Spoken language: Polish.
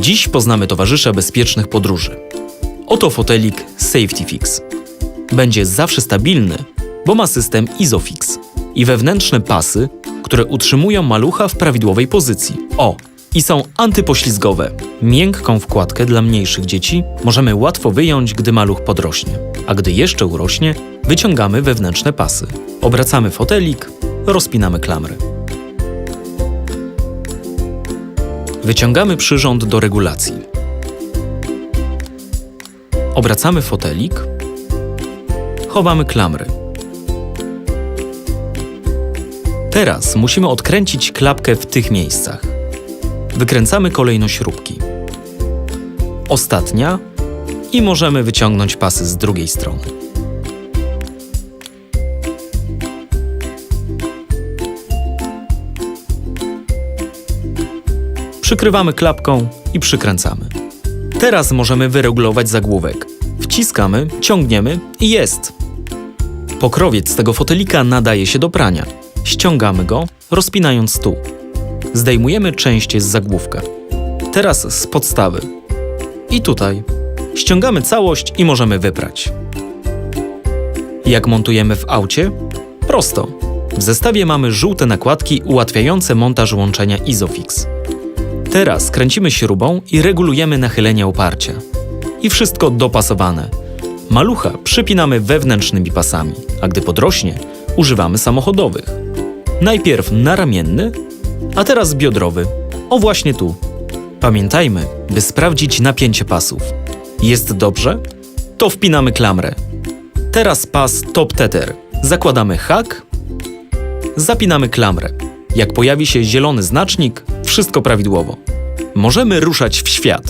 Dziś poznamy towarzysza bezpiecznych podróży. Oto fotelik Safety Fix. Będzie zawsze stabilny, bo ma system Isofix i wewnętrzne pasy, które utrzymują malucha w prawidłowej pozycji. O, i są antypoślizgowe. Miękką wkładkę dla mniejszych dzieci możemy łatwo wyjąć, gdy maluch podrośnie, a gdy jeszcze urośnie, wyciągamy wewnętrzne pasy. Obracamy fotelik, rozpinamy klamry. Wyciągamy przyrząd do regulacji. Obracamy fotelik, chowamy klamry. Teraz musimy odkręcić klapkę w tych miejscach. Wykręcamy kolejno śrubki. Ostatnia i możemy wyciągnąć pasy z drugiej strony. Przykrywamy klapką i przykręcamy. Teraz możemy wyregulować zagłówek. Wciskamy, ciągniemy i jest. Pokrowiec tego fotelika nadaje się do prania. Ściągamy go, rozpinając tu. Zdejmujemy część z zagłówka. Teraz z podstawy. I tutaj. Ściągamy całość i możemy wyprać. Jak montujemy w aucie? Prosto. W zestawie mamy żółte nakładki ułatwiające montaż łączenia Isofix. Teraz kręcimy śrubą i regulujemy nachylenie oparcia. I wszystko dopasowane. Malucha przypinamy wewnętrznymi pasami, a gdy podrośnie, używamy samochodowych. Najpierw naramienny, a teraz biodrowy. O właśnie tu. Pamiętajmy, by sprawdzić napięcie pasów. Jest dobrze? To wpinamy klamrę. Teraz pas top tether. Zakładamy hak, zapinamy klamrę. Jak pojawi się zielony znacznik, wszystko prawidłowo. Możemy ruszać w świat.